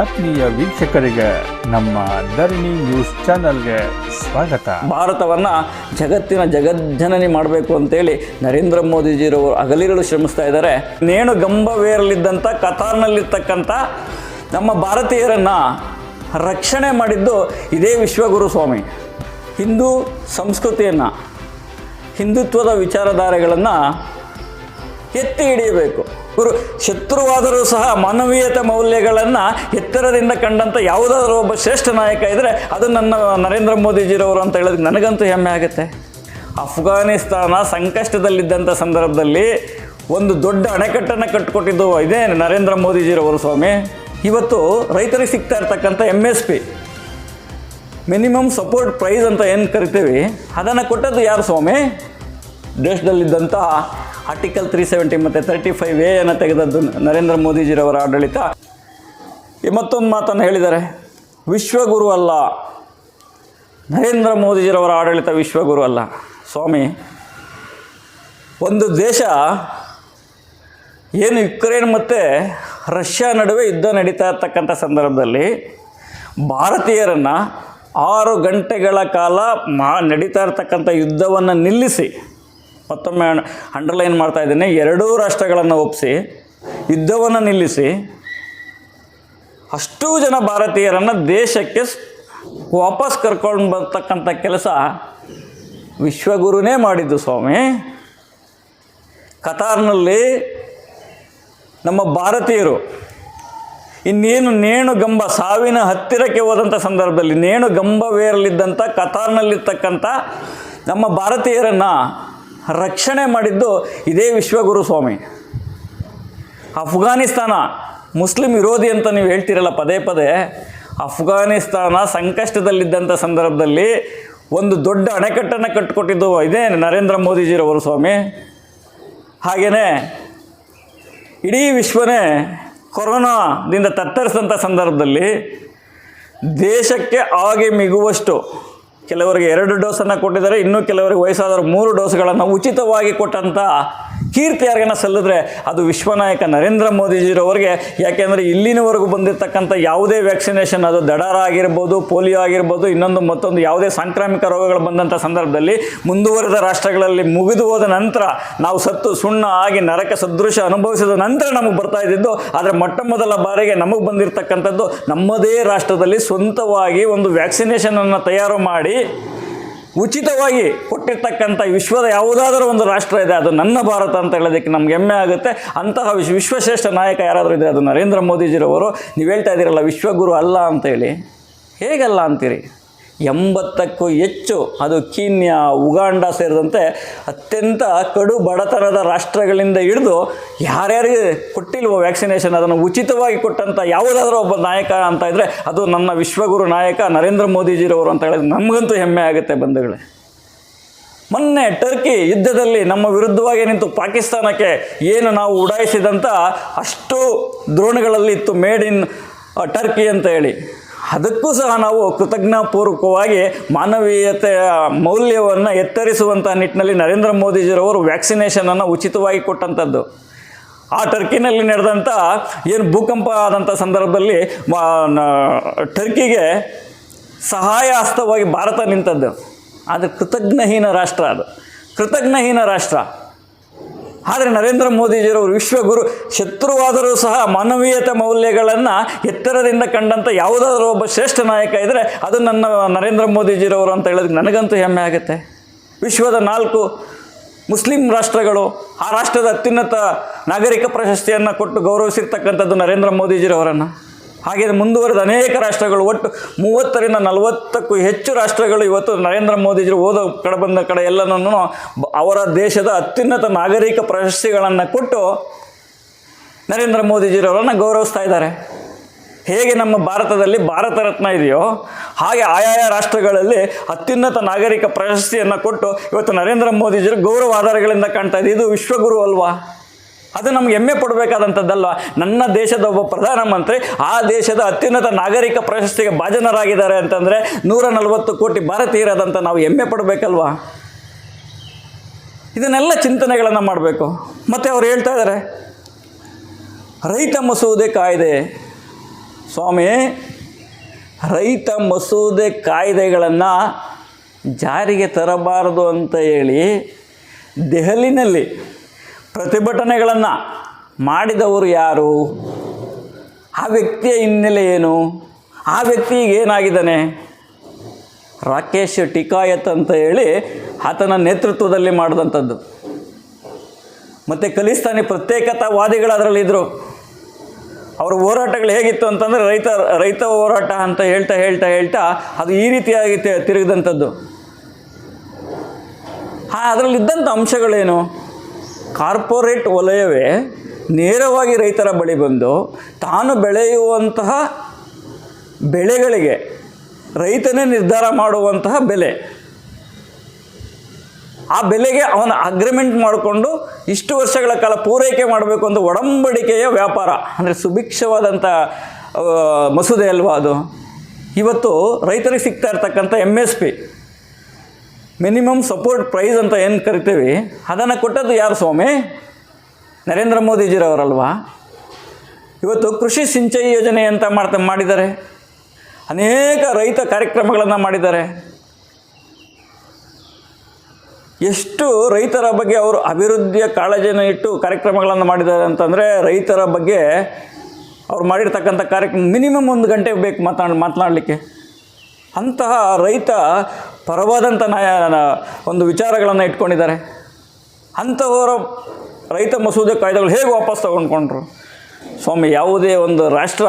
ಆತ್ಮೀಯ ವೀಕ್ಷಕರಿಗೆ ನಮ್ಮ ಧರಣಿ ನ್ಯೂಸ್ ಚಾನಲ್ಗೆ ಸ್ವಾಗತ. ಭಾರತವನ್ನು ಜಗತ್ತಿನ ಜಗಜ್ಜನನಿ ಮಾಡಬೇಕು ಅಂತೇಳಿ ನರೇಂದ್ರ ಮೋದಿಜಿರವರು ಅಗಲಿಗಳು ಶ್ರಮಿಸ್ತಾ ಇದ್ದಾರೆ. ನೇಣು ಗಂಭವೇರಲಿದ್ದಂಥ ಕತಾರ್ನಲ್ಲಿರ್ತಕ್ಕಂಥ ನಮ್ಮ ಭಾರತೀಯರನ್ನು ರಕ್ಷಣೆ ಮಾಡಿದ್ದು ಇದೇ ವಿಶ್ವಗುರು ಸ್ವಾಮಿ. ಹಿಂದೂ ಸಂಸ್ಕೃತಿಯನ್ನು, ಹಿಂದುತ್ವದ ವಿಚಾರಧಾರೆಗಳನ್ನು ಎತ್ತಿ ಹಿಡಿಯಬೇಕು. ಗುರು, ಶತ್ರುವಾದರೂ ಸಹ ಮಾನವೀಯತೆ ಮೌಲ್ಯಗಳನ್ನು ಎತ್ತರದಿಂದ ಕಂಡಂಥ ಯಾವುದಾದ್ರೂ ಒಬ್ಬ ಶ್ರೇಷ್ಠ ನಾಯಕ ಇದ್ದರೆ ಅದು ನನ್ನ ನರೇಂದ್ರ ಮೋದಿಜಿರವರು ಅಂತ ಹೇಳೋದಕ್ಕೆ ನನಗಂತೂ ಹೆಮ್ಮೆ ಆಗುತ್ತೆ. ಅಫ್ಘಾನಿಸ್ತಾನ ಸಂಕಷ್ಟದಲ್ಲಿದ್ದಂಥ ಸಂದರ್ಭದಲ್ಲಿ ಒಂದು ದೊಡ್ಡ ಅಣೆಕಟ್ಟನ್ನು ಕಟ್ಟಿಕೊಟ್ಟಿದ್ದು ಇದೇ ನರೇಂದ್ರ ಮೋದಿಜಿರವರು ಸ್ವಾಮಿ. ಇವತ್ತು ರೈತರಿಗೆ ಸಿಗ್ತಾ ಇರ್ತಕ್ಕಂಥ M S P minimum support price ಅಂತ ಏನು ಕರಿತೀವಿ? ಅದನ್ನು ಕೊಟ್ಟದ್ದು ಯಾರು ಸ್ವಾಮಿ? ದೇಶದಲ್ಲಿದ್ದಂಥ ಆರ್ಟಿಕಲ್ ತ್ರೀ ಸೆವೆಂಟಿ ಮತ್ತು ತರ್ಟಿ ಫೈವ್ ಎ ಅನ್ನು ತೆಗೆದದ್ದು ನರೇಂದ್ರ ಮೋದಿಜಿರವರ ಆಡಳಿತ. ಮತ್ತೊಂದು ಮಾತನ್ನು ಹೇಳಿದ್ದಾರೆ ವಿಶ್ವಗುರು ಅಲ್ಲ. ನರೇಂದ್ರ ಮೋದಿಜಿರವರ ಆಡಳಿತ ವಿಶ್ವಗುರು ಅಲ್ಲ. ಸ್ವಾಮಿ, ಒಂದು ದೇಶ ಏನು ಯುಕ್ರೇನ್ ಮತ್ತು ರಷ್ಯಾ ನಡುವೆ ಯುದ್ಧ ನಡೀತಾ ಇರ್ತಕ್ಕಂಥ ಸಂದರ್ಭದಲ್ಲಿ ಭಾರತೀಯರನ್ನು ಆರು ಗಂಟೆಗಳ ಕಾಲ ಮಾ ನಡೀತಾ ಇರ್ತಕ್ಕಂಥ ಯುದ್ಧವನ್ನು ನಿಲ್ಲಿಸಿ ಮತ್ತೊಮ್ಮೆ ಅಂಡರ್ಲೈನ್ ಮಾಡ್ತಾ ಇದ್ದೇನೆ. ಎರಡೂ ರಾಷ್ಟ್ರಗಳನ್ನು ಒಪ್ಪಿಸಿ ಯುದ್ಧವನ್ನು ನಿಲ್ಲಿಸಿ, ಅಷ್ಟೂ ಜನ ಭಾರತೀಯರನ್ನು ದೇಶಕ್ಕೆ ವಾಪಸ್ ಕರ್ಕೊಂಡು ಬರ್ತಕ್ಕಂಥ ಕೆಲಸ ವಿಶ್ವಗುರುನೇ ಮಾಡಿದ್ದು ಸ್ವಾಮಿ. ಕತಾರ್ನಲ್ಲಿ ನಮ್ಮ ಭಾರತೀಯರು, ಇನ್ನೇನು ನೇಣು ಗಂಬ ಸಾವಿನ ಹತ್ತಿರಕ್ಕೆ ಹೋದಂಥ ಸಂದರ್ಭದಲ್ಲಿ ನೇಣು ಗಂಬವೇರಲಿದ್ದಂಥ ಕತಾರ್ನಲ್ಲಿರ್ತಕ್ಕಂಥ ನಮ್ಮ ಭಾರತೀಯರನ್ನು ರಕ್ಷಣೆ ಮಾಡಿದ್ದು ಇದೇ ವಿಶ್ವಗುರು ಸ್ವಾಮಿ. ಅಫ್ಘಾನಿಸ್ತಾನ ಮುಸ್ಲಿಂ ವಿರೋಧಿ ಅಂತ ನೀವು ಹೇಳ್ತೀರಲ್ಲ ಪದೇ ಪದೇ, ಅಫ್ಘಾನಿಸ್ತಾನ ಸಂಕಷ್ಟದಲ್ಲಿದ್ದಂಥ ಸಂದರ್ಭದಲ್ಲಿ ಒಂದು ದೊಡ್ಡ ಅಣೆಕಟ್ಟನ್ನು ಕಟ್ಟಿಕೊಟ್ಟಿದ್ದು ಇದೇ ನರೇಂದ್ರ ಮೋದಿಜಿರವರು ಸ್ವಾಮಿ. ಹಾಗೆಯೇ ಇಡೀ ವಿಶ್ವನೇ ಕೊರೋನಾದಿಂದ ತತ್ತರಿಸಿದಂಥ ಸಂದರ್ಭದಲ್ಲಿ ದೇಶಕ್ಕೆ ಆಗಿ ಮಿಗುವಷ್ಟು ಕೆಲವರಿಗೆ ಎರಡು ಡೋಸನ್ನು ಕೊಟ್ಟಿದ್ದಾರೆ. ಇನ್ನೂ ಕೆಲವರಿಗೆ ವಯಸ್ಸಾದವರು ಮೂರು ಡೋಸ್ಗಳನ್ನು ಉಚಿತವಾಗಿ ಕೊಟ್ಟಂಥ ಕೀರ್ತಿ ಯಾರಿಗನ್ನ ಸಲ್ಲಿದ್ರೆ ಅದು ವಿಶ್ವನಾಯಕ ನರೇಂದ್ರ ಮೋದಿಜಿರವರಿಗೆ. ಯಾಕೆಂದರೆ ಇಲ್ಲಿನವರೆಗೂ ಬಂದಿರತಕ್ಕಂಥ ಯಾವುದೇ ವ್ಯಾಕ್ಸಿನೇಷನ್, ಅದು ದಡಾರ ಆಗಿರ್ಬೋದು, ಪೋಲಿಯೋ ಆಗಿರ್ಬೋದು, ಇನ್ನೊಂದು ಮತ್ತೊಂದು ಯಾವುದೇ ಸಾಂಕ್ರಾಮಿಕ ರೋಗಗಳು ಬಂದಂಥ ಸಂದರ್ಭದಲ್ಲಿ ಮುಂದುವರೆದ ರಾಷ್ಟ್ರಗಳಲ್ಲಿ ಮುಗಿದು ಹೋದ ನಂತರ ನಾವು ಸತ್ತು ಸುಣ್ಣ ಆಗಿ ನರಕ ಸದೃಶ ಅನುಭವಿಸಿದ ನಂತರ ನಮಗೆ ಬರ್ತಾ ಇದ್ದಿದ್ದು, ಆದರೆ ಮೊಟ್ಟ ಮೊದಲ ಬಾರಿಗೆ ನಮಗೆ ಬಂದಿರತಕ್ಕಂಥದ್ದು ನಮ್ಮದೇ ರಾಷ್ಟ್ರದಲ್ಲಿ ಸ್ವಂತವಾಗಿ ಒಂದು ವ್ಯಾಕ್ಸಿನೇಷನನ್ನು ತಯಾರು ಮಾಡಿ ಉಚಿತವಾಗಿ ಕೊಟ್ಟಿರ್ತಕ್ಕಂಥ ವಿಶ್ವದ ಯಾವುದಾದರೂ ಒಂದು ರಾಷ್ಟ್ರ ಇದೆ, ಅದು ನನ್ನ ಭಾರತ ಅಂತ ಹೇಳೋದಕ್ಕೆ ನಮ್ಗೆ ಹೆಮ್ಮೆ ಆಗುತ್ತೆ. ಅಂತಹ ವಿಶ್, ವಿಶ್ವಶ್ರೇಷ್ಠ ನಾಯಕ ಯಾರಾದರೂ ಇದ್ದರೆ ಅದು ನರೇಂದ್ರ ಮೋದಿಜಿರವರು. ನೀವು ಹೇಳ್ತಾ ಇದ್ದೀರಲ್ಲ, ವಿಶ್ವಗುರು ಅಲ್ಲ ಅಂತೇಳಿ ಹೇಗಲ್ಲ ಅಂತೀರಿ? ಎಂಬತ್ತಕ್ಕೂ ಹೆಚ್ಚು. ಅದು ಕೀನ್ಯಾ, ಉಗಾಂಡ ಸೇರಿದಂತೆ ಅತ್ಯಂತ ಕಡು ಬಡತನದ ರಾಷ್ಟ್ರಗಳಿಂದ ಹಿಡಿದು ಯಾರ್ಯಾರಿಗೆ ಕೊಟ್ಟಿಲ್ವೋ ವ್ಯಾಕ್ಸಿನೇಷನ್, ಅದನ್ನು ಉಚಿತವಾಗಿ ಕೊಟ್ಟಂಥ ಯಾವುದಾದ್ರೂ ಒಬ್ಬ ನಾಯಕ ಅಂತ ಇದ್ದರೆ ಅದು ನನ್ನ ವಿಶ್ವಗುರು ನಾಯಕ ನರೇಂದ್ರ ಮೋದಿಜಿರವರು ಅಂತ ಹೇಳಿದ್ರೆ ನಮಗಂತೂ ಹೆಮ್ಮೆ ಆಗುತ್ತೆ ಬಂಧುಗಳೇ. ಮೊನ್ನೆ ಟರ್ಕಿ ಯುದ್ಧದಲ್ಲಿ ನಮ್ಮ ವಿರುದ್ಧವಾಗಿ ನಿಂತು ಪಾಕಿಸ್ತಾನಕ್ಕೆ ಏನು ನಾವು ಉಡಾಯಿಸಿದಂಥ ಅಷ್ಟು ದ್ರೋಣಗಳಲ್ಲಿ ಇತ್ತು ಮೇಡ್ ಇನ್ ಟರ್ಕಿ ಅಂತ ಹೇಳಿ. ಅದಕ್ಕೂ ಸಹ ನಾವು ಕೃತಜ್ಞಪೂರ್ವಕವಾಗಿ ಮಾನವೀಯತೆಯ ಮೌಲ್ಯವನ್ನು ಎತ್ತರಿಸುವಂಥ ನಿಟ್ಟಿನಲ್ಲಿ ನರೇಂದ್ರ ಮೋದಿಜಿರವರು ವ್ಯಾಕ್ಸಿನೇಷನನ್ನು ಉಚಿತವಾಗಿ ಕೊಟ್ಟಂಥದ್ದು ಆ ಟರ್ಕಿನಲ್ಲಿ ನಡೆದಂಥ ಏನು ಭೂಕಂಪ ಆದಂಥ ಸಂದರ್ಭದಲ್ಲಿ ಟರ್ಕಿಗೆ ಸಹಾಯ ಹಸ್ತವಾಗಿ ಭಾರತ ನಿಂತದ್ದು. ಆದರೆ ಕೃತಜ್ಞಹೀನ ರಾಷ್ಟ್ರ ಅದು. ಕೃತಜ್ಞಹೀನ ರಾಷ್ಟ್ರ. ಆದರೆ ನರೇಂದ್ರ ಮೋದಿಜಿಯವರು ವಿಶ್ವಗುರು, ಶತ್ರುವಾದರೂ ಸಹ ಮಾನವೀಯತೆ ಮೌಲ್ಯಗಳನ್ನು ಎತ್ತರದಿಂದ ಕಂಡಂಥ ಯಾವುದಾದ್ರೂ ಒಬ್ಬ ಶ್ರೇಷ್ಠ ನಾಯಕ ಇದ್ದರೆ ಅದು ನನ್ನ ನರೇಂದ್ರ ಮೋದಿಜಿರವರು ಅಂತ ಹೇಳೋದಕ್ಕೆ ನನಗಂತೂ ಹೆಮ್ಮೆ ಆಗುತ್ತೆ. ವಿಶ್ವದ ನಾಲ್ಕು ಮುಸ್ಲಿಂ ರಾಷ್ಟ್ರಗಳು, ಆ ರಾಷ್ಟ್ರದ ಅತ್ಯುನ್ನತ ನಾಗರಿಕ ಪ್ರಶಸ್ತಿಯನ್ನು ಕೊಟ್ಟು ಗೌರವಿಸಿರ್ತಕ್ಕಂಥದ್ದು ನರೇಂದ್ರ ಮೋದಿಜಿರವರನ್ನು. ಹಾಗೆ ಮುಂದುವರೆದ ಅನೇಕ ರಾಷ್ಟ್ರಗಳು, ಒಟ್ಟು ಮೂವತ್ತರಿಂದ ನಲವತ್ತಕ್ಕೂ ಹೆಚ್ಚು ರಾಷ್ಟ್ರಗಳು ಇವತ್ತು ನರೇಂದ್ರ ಮೋದಿಜಿ ಓದೋ ಕಡೆ ಬಂದ ಕಡೆ ಎಲ್ಲನೂ ಅವರ ದೇಶದ ಅತ್ಯುನ್ನತ ನಾಗರಿಕ ಪ್ರಶಸ್ತಿಗಳನ್ನು ಕೊಟ್ಟು ನರೇಂದ್ರ ಮೋದಿಜಿರವರನ್ನು ಗೌರವಿಸ್ತಾ ಇದ್ದಾರೆ. ಹೇಗೆ ನಮ್ಮ ಭಾರತದಲ್ಲಿ ಭಾರತ ರತ್ನ ಇದೆಯೋ, ಹಾಗೆ ಆಯಾಯ ರಾಷ್ಟ್ರಗಳಲ್ಲಿ ಅತ್ಯುನ್ನತ ನಾಗರಿಕ ಪ್ರಶಸ್ತಿಯನ್ನು ಕೊಟ್ಟು ಇವತ್ತು ನರೇಂದ್ರ ಮೋದಿಜಿರು ಗೌರವ ಆಧಾರಗಳಿಂದ ಕಾಣ್ತಾ ಇದೆ. ಇದು ವಿಶ್ವಗುರು ಅಲ್ವಾ? ಅದು ನಮ್ಗೆ ಹೆಮ್ಮೆ ಪಡಬೇಕಾದಂಥದ್ದಲ್ವ? ನನ್ನ ದೇಶದ ಒಬ್ಬ ಪ್ರಧಾನಮಂತ್ರಿ ಆ ದೇಶದ ಅತ್ಯುನ್ನತ ನಾಗರಿಕ ಪ್ರಶಸ್ತಿಗೆ ಭಾಜನರಾಗಿದ್ದಾರೆ ಅಂತಂದರೆ ನೂರ ನಲವತ್ತು ಕೋಟಿ ಭಾರತೀಯರಾದಂಥ ನಾವು ಹೆಮ್ಮೆ ಪಡಬೇಕಲ್ವಾ? ಇದನ್ನೆಲ್ಲ ಚಿಂತನೆಗಳನ್ನು ಮಾಡಬೇಕು. ಮತ್ತು ಅವ್ರು ಹೇಳ್ತಾ ಇದ್ದಾರೆ ರೈತ ಮಸೂದೆ ಕಾಯ್ದೆ. ಸ್ವಾಮಿ, ರೈತ ಮಸೂದೆ ಕಾಯ್ದೆಗಳನ್ನು ಜಾರಿಗೆ ತರಬಾರದು ಅಂತ ಹೇಳಿ ದೆಹಲಿನಲ್ಲಿ ಪ್ರತಿಭಟನೆಗಳನ್ನು ಮಾಡಿದವರು ಯಾರು? ಆ ವ್ಯಕ್ತಿಯ ಹಿನ್ನೆಲೆ ಏನು? ಆ ವ್ಯಕ್ತಿ ಏನಾಗಿದ್ದಾನೆ? ರಾಕೇಶ್ ಟಿಕಾಯತ್ ಅಂತ ಹೇಳಿ ಆತನ ನೇತೃತ್ವದಲ್ಲಿ ಮಾಡಿದಂಥದ್ದು. ಮತ್ತು ಖಲಿಸ್ತಾನಿ ಪ್ರತ್ಯೇಕತಾವಾದಿಗಳು ಅದರಲ್ಲಿದ್ದರು ಅವರ ಹೋರಾಟಗಳು ಹೇಗಿತ್ತು ಅಂತಂದರೆ ರೈತ ರೈತ ಹೋರಾಟ ಅಂತ ಹೇಳ್ತಾ ಹೇಳ್ತಾ ಹೇಳ್ತಾ ಅದು ಈ ರೀತಿಯಾಗಿ ತಿರುಗಿದಂಥದ್ದು. ಹಾಂ ಅದರಲ್ಲಿದ್ದಂಥ ಅಂಶಗಳೇನು? ಕಾರ್ಪೊರೇಟ್ ವಲಯವೇ ನೇರವಾಗಿ ರೈತರ ಬಳಿ ಬಂದು ತಾನು ಬೆಳೆಯುವಂತಹ ಬೆಳೆಗಳಿಗೆ ರೈತನೇ ನಿರ್ಧಾರ ಮಾಡುವಂತಹ ಬೆಲೆ. ಆ ಬೆಲೆಗೆ ಅವನ ಅಗ್ರಿಮೆಂಟ್ ಮಾಡಿಕೊಂಡು ಇಷ್ಟು ವರ್ಷಗಳ ಕಾಲ ಪೂರೈಕೆ ಮಾಡಬೇಕು ಅಂತ ಒಡಂಬಡಿಕೆಯ ವ್ಯಾಪಾರ, ಅಂದರೆ ಸುಭಿಕ್ಷವಾದಂಥ ಮಸೂದೆ ಅಲ್ವಾ ಅದು? ಇವತ್ತು ರೈತರಿಗೆ ಸಿಗ್ತಾ ಇರ್ತಕ್ಕಂಥ M S P minimum support price ಅಂತ ಏನು ಕರಿತೀವಿ? ಅದನ್ನು ಕೊಟ್ಟದ್ದು ಯಾರು ಸ್ವಾಮಿ? ನರೇಂದ್ರ ಮೋದಿಜಿರವರಲ್ವಾ? ಇವತ್ತು ಕೃಷಿ ಸಿಂಚಯಿ ಯೋಜನೆ ಅಂತ ಮಾಡ್ತಾ ಮಾಡಿದ್ದಾರೆ? ಅನೇಕ ರೈತ ಕಾರ್ಯಕ್ರಮಗಳನ್ನು ಮಾಡಿದ್ದಾರೆ. ಎಷ್ಟು ರೈತರ ಬಗ್ಗೆ ಅವರು ಅಭಿವೃದ್ಧಿಯ ಕಾಳಜಿಯನ್ನು ಇಟ್ಟು ಕಾರ್ಯಕ್ರಮಗಳನ್ನು ಮಾಡಿದ್ದಾರೆ ಅಂತಂದರೆ ರೈತರ ಬಗ್ಗೆ ಅವ್ರು ಮಾಡಿರ್ತಕ್ಕಂಥ ಕಾರ್ಯಕ್ರಮ ಮಿನಿಮಮ್ ಒಂದು ಗಂಟೆ ಬೇಕು ಮಾತಾಡ್ ಮಾತನಾಡಲಿಕ್ಕೆ. ಅಂತಹ ರೈತ ಪರವಾದಂಥ ಒಂದು ವಿಚಾರಗಳನ್ನು ಇಟ್ಕೊಂಡಿದ್ದಾರೆ. ಅಂಥವರ ರೈತ ಮಸೂದೆ ಕಾಯ್ದೆಗಳು ಹೇಗೆ ವಾಪಸ್ ತಗೊಂಡ್ಕೊಂಡ್ರು? ಸ್ವಾಮಿ, ಯಾವುದೇ ಒಂದು ರಾಷ್ಟ್ರ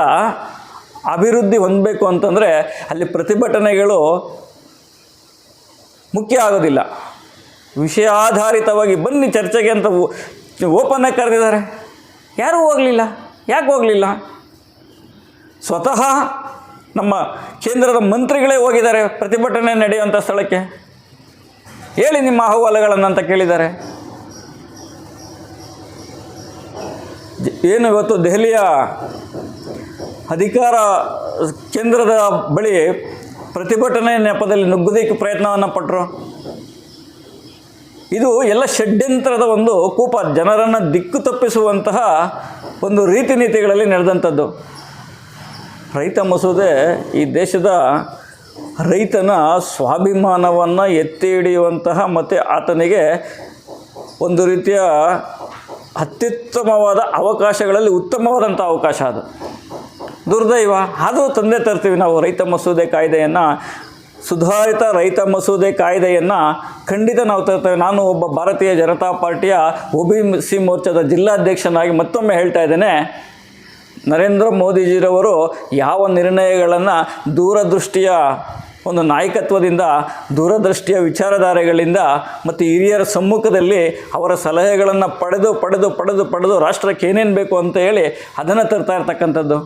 ಅಭಿವೃದ್ಧಿ ಹೊಂದಬೇಕು ಅಂತಂದರೆ ಅಲ್ಲಿ ಪ್ರತಿಭಟನೆಗಳು ಮುಖ್ಯ ಆಗೋದಿಲ್ಲ. ವಿಷಯಾಧಾರಿತವಾಗಿ ಬನ್ನಿ ಚರ್ಚೆಗೆ ಅಂತ ಓಪನ್ನಾಗಿ ಕರೆದಿದ್ದಾರೆ. ಯಾರೂ ಹೋಗಲಿಲ್ಲ. ಯಾಕೆ ಹೋಗಲಿಲ್ಲ? ಸ್ವತಃ ನಮ್ಮ ಕೇಂದ್ರದ ಮಂತ್ರಿಗಳೇ ಹೋಗಿದ್ದಾರೆ ಪ್ರತಿಭಟನೆ ನಡೆಯುವಂಥ ಸ್ಥಳಕ್ಕೆ. ಹೇಳಿ ನಿಮ್ಮ ಅಹವಾಲುಗಳನ್ನು ಅಂತ ಕೇಳಿದ್ದಾರೆ. ಏನು ಇವತ್ತು ದೆಹಲಿಯ ಅಧಿಕಾರ ಕೇಂದ್ರದ ಬಳಿ ಪ್ರತಿಭಟನೆ ನೆಪದಲ್ಲಿ ನುಗ್ಗುದಕ್ಕೆ ಪ್ರಯತ್ನವನ್ನು ಪಟ್ಟರು ಇದು ಎಲ್ಲ ಷಡ್ಯಂತ್ರದ ಒಂದು ಕೂಪ ಜನರನ್ನು ದಿಕ್ಕು ತಪ್ಪಿಸುವಂತಹ ಒಂದು ರೀತಿ ನೀತಿಗಳಲ್ಲಿ ನಡೆದಂಥದ್ದು. ರೈತ ಮಸೂದೆ ಈ ದೇಶದ ರೈತನ ಸ್ವಾಭಿಮಾನವನ್ನು ಎತ್ತಿ ಹಿಡಿಯುವಂತಹ ಮತ್ತು ಆತನಿಗೆ ಒಂದು ರೀತಿಯ ಅತ್ಯುತ್ತಮವಾದ ಅವಕಾಶಗಳಲ್ಲಿ ಉತ್ತಮವಾದಂಥ ಅವಕಾಶ ಅದು. ದುರ್ದೈವ ಅದು ತಂದೆ ತರ್ತೀವಿ ನಾವು ರೈತ ಮಸೂದೆ ಕಾಯ್ದೆಯನ್ನು. ಸುಧಾರಿತ ರೈತ ಮಸೂದೆ ಕಾಯ್ದೆಯನ್ನು ಖಂಡಿತ ನಾವು ತರ್ತೇವೆ. ನಾನು ಒಬ್ಬ ಭಾರತೀಯ ಜನತಾ ಪಾರ್ಟಿಯ ಒ ಬಿ ಸಿ ಮೋರ್ಚಾದ ಜಿಲ್ಲಾಧ್ಯಕ್ಷನಾಗಿ ಮತ್ತೊಮ್ಮೆ ಹೇಳ್ತಾ ಇದ್ದೇನೆ. ನರೇಂದ್ರ ಮೋದಿಜಿರವರು ಯಾವ ನಿರ್ಣಯಗಳನ್ನು ದೂರದೃಷ್ಟಿಯ ಒಂದು ನಾಯಕತ್ವದಿಂದ, ದೂರದೃಷ್ಟಿಯ ವಿಚಾರಧಾರೆಗಳಿಂದ ಮತ್ತು ಹಿರಿಯರ ಸಮ್ಮುಖದಲ್ಲಿ ಅವರ ಸಲಹೆಗಳನ್ನು ಪಡೆದು ಪಡೆದು ಪಡೆದು ಪಡೆದು ರಾಷ್ಟ್ರಕ್ಕೆ ಏನೇನು ಬೇಕು ಅಂತ ಹೇಳಿ ಅದನ್ನು ತರ್ತಾ ಇರ್ತಕ್ಕಂಥದ್ದು.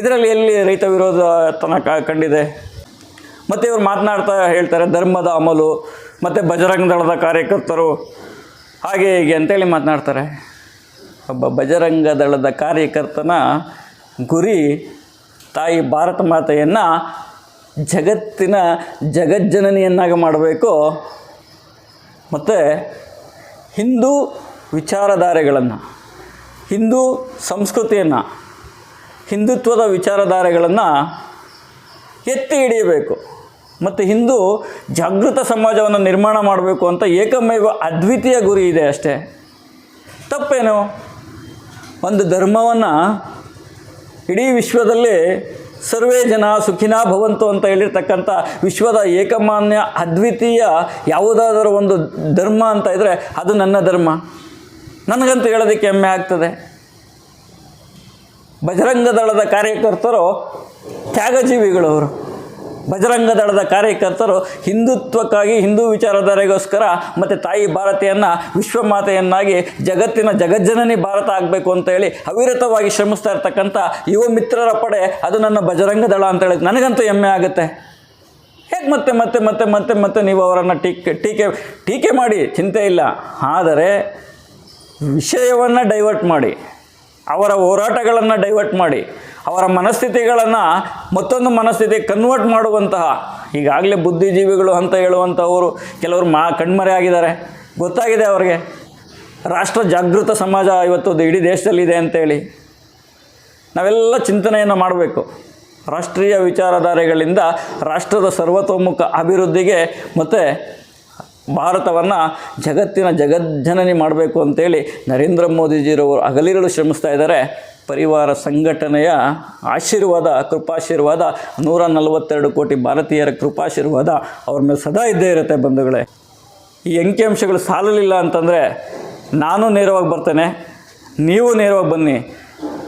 ಇದರಲ್ಲಿ ಎಲ್ಲಿ ರೈತ ವಿರೋಧ ತನಕ ಕಂಡಿದೆ? ಮತ್ತು ಇವರು ಮಾತನಾಡ್ತಾ ಹೇಳ್ತಾರೆ, ಧರ್ಮದ ಅಮಲು, ಮತ್ತು ಬಜರಂಗ ದಳದ ಕಾರ್ಯಕರ್ತರು ಹಾಗೆ ಹೀಗೆ ಅಂತೇಳಿ ಮಾತನಾಡ್ತಾರೆ. ಒಬ್ಬ ಬಜರಂಗ ದಳದ ಕಾರ್ಯಕರ್ತನ ಗುರಿ, ತಾಯಿ ಭಾರತ ಮಾತೆಯನ್ನು ಜಗತ್ತಿನ ಜಗಜ್ಜನನಿಯನ್ನಾಗಿ ಮಾಡಬೇಕು. ಮತ್ತು ಹಿಂದೂ ವಿಚಾರಧಾರೆಗಳನ್ನು, ಹಿಂದೂ ಸಂಸ್ಕೃತಿಯನ್ನು, ಹಿಂದುತ್ವದ ವಿಚಾರಧಾರೆಗಳನ್ನು ಎತ್ತಿ ಹಿಡಿಯಬೇಕು. ಮತ್ತು ಹಿಂದೂ ಜಾಗೃತ ಸಮಾಜವನ್ನು ನಿರ್ಮಾಣ ಮಾಡಬೇಕು ಅಂತ ಏಕಮೇವ ಅದ್ವಿತೀಯ ಗುರಿ ಇದೆ ಅಷ್ಟೇ. ತಪ್ಪೇನು? ಒಂದು ಧರ್ಮವನ್ನು ಇಡೀ ವಿಶ್ವದಲ್ಲಿ ಸರ್ವೇ ಜನ ಸುಖಿನಾ ಭವಂತು ಅಂತ ಹೇಳಿರ್ತಕ್ಕಂಥ ವಿಶ್ವದ ಏಕಮಾನ್ಯ ಅದ್ವಿತೀಯ ಯಾವುದಾದರೂ ಒಂದು ಧರ್ಮ ಅಂತ ಇದ್ದರೆ ಅದು ನನ್ನ ಧರ್ಮ. ನನಗಂತ ಹೇಳೋದಕ್ಕೆ ಹೆಮ್ಮೆ ಆಗ್ತದೆ. ಬಜರಂಗ ದಳದ ಕಾರ್ಯಕರ್ತರು ತ್ಯಾಗಜೀವಿಗಳವರು. ಬಜರಂಗ ದಳದ ಕಾರ್ಯಕರ್ತರು ಹಿಂದುತ್ವಕ್ಕಾಗಿ ಹಿಂದೂ ವಿಚಾರಧಾರೆಗೋಸ್ಕರ ಮತ್ತು ತಾಯಿ ಭಾರತಿಯನ್ನು ವಿಶ್ವಮಾತೆಯನ್ನಾಗಿ ಜಗತ್ತಿನ ಜಗಜ್ಜನನಿ ಭಾರತ ಆಗಬೇಕು ಅಂತ ಹೇಳಿ ಅವಿರತವಾಗಿ ಶ್ರಮಿಸ್ತಾ ಇರ್ತಕ್ಕಂಥ ಯುವ ಮಿತ್ರರ ಪಡೆ ಅದು ನನ್ನ ಬಜರಂಗ ದಳ ಅಂತ ಹೇಳಿ ನನಗಂತೂ ಹೆಮ್ಮೆ ಆಗುತ್ತೆ. ಹೇಗೆ ಮತ್ತೆ ಮತ್ತೆ ಮತ್ತೆ ಮತ್ತೆ ಮತ್ತೆ ನೀವು ಅವರನ್ನು ಟೀಕೆ ಟೀಕೆ ಟೀಕೆ ಮಾಡಿ ಚಿಂತೆ ಇಲ್ಲ. ಆದರೆ ವಿಷಯವನ್ನು ಡೈವರ್ಟ್ ಮಾಡಿ. ಅವರ ಹೋರಾಟಗಳನ್ನು ಡೈವರ್ಟ್ ಮಾಡಿ, ಅವರ ಮನಸ್ಥಿತಿಗಳನ್ನು ಮತ್ತೊಂದು ಮನಸ್ಥಿತಿಗೆ ಕನ್ವರ್ಟ್ ಮಾಡುವಂತಹ, ಈಗಾಗಲೇ ಬುದ್ಧಿಜೀವಿಗಳು ಅಂತ ಹೇಳುವಂಥವರು ಕೆಲವರು ಮಾ ಕಣ್ಮರೆ ಆಗಿದ್ದಾರೆ. ಗೊತ್ತಾಗಿದೆ ಅವರಿಗೆ. ರಾಷ್ಟ್ರ ಜಾಗೃತ ಸಮಾಜ ಇವತ್ತು ಇಡೀ ದೇಶದಲ್ಲಿದೆ ಅಂತೇಳಿ ನಾವೆಲ್ಲ ಚಿಂತನೆಯನ್ನು ಮಾಡಬೇಕು. ರಾಷ್ಟ್ರೀಯ ವಿಚಾರಧಾರೆಗಳಿಂದ ರಾಷ್ಟ್ರದ ಸರ್ವತೋಮುಖ ಅಭಿವೃದ್ಧಿಗೆ ಮತ್ತು ಭಾರತವನ್ನು ಜಗತ್ತಿನ ಜಗಜ್ಜನನಿ ಮಾಡಬೇಕು ಅಂತೇಳಿ ನರೇಂದ್ರ ಮೋದಿಜಿರವರು ಹಗಲಿರಲು ಶ್ರಮಿಸ್ತಾ ಇದ್ದಾರೆ. ಪರಿವಾರ ಸಂಘಟನೆಯ ಆಶೀರ್ವಾದ, ಕೃಪಾಶೀರ್ವಾದ, ನೂರ ನಲವತ್ತೆರಡು ಕೋಟಿ ಭಾರತೀಯರ ಕೃಪಾಶೀರ್ವಾದ ಅವ್ರ ಮೇಲೆ ಸದಾ ಇದ್ದೇ ಇರುತ್ತೆ ಬಂಧುಗಳೇ. ಈ ಅಂಕಿಅಂಶಗಳು ಸಾಲಲಿಲ್ಲ ಅಂತಂದರೆ ನಾನು ನೇರವಾಗಿ ಬರ್ತೇನೆ, ನೀವು ನೇರವಾಗಿ ಬನ್ನಿ.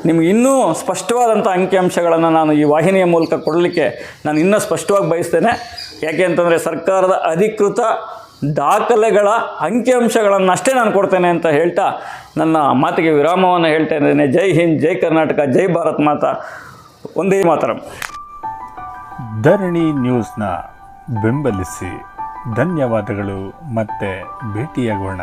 ನಿಮ್ಗೆ ಇನ್ನೂ ಸ್ಪಷ್ಟವಾದಂಥ ಅಂಕಿಅಂಶಗಳನ್ನು ನಾನು ಈ ವಾಹಿನಿಯ ಮೂಲಕ ಕೊಡಲಿಕ್ಕೆ ನಾನು ಇನ್ನೂ ಸ್ಪಷ್ಟವಾಗಿ ಬಯಸ್ತೇನೆ. ಯಾಕೆ ಅಂತಂದರೆ ಸರ್ಕಾರದ ಅಧಿಕೃತ ದಾಖಲೆಗಳ ಅಂಕಿಅಂಶಗಳನ್ನಷ್ಟೇ ನಾನು ಕೊಡ್ತೇನೆ ಅಂತ ಹೇಳ್ತಾ ನನ್ನ ಮಾತಿಗೆ ವಿರಾಮವನ್ನು ಹೇಳ್ತಾ ಇದ್ದೇನೆ. ಜೈ ಹಿಂದ್, ಜೈ ಕರ್ನಾಟಕ, ಜೈ ಭಾರತ್ ಮಾತಾ. ಒಂದೇ ಮಾತ್ರ. ಧರಣಿ ನ್ಯೂಸ್ನ ಬೆಂಬಲಿಸಿ. ಧನ್ಯವಾದಗಳು ಮತ್ತೆ ಭೇಟಿಯಾಗೋಣ.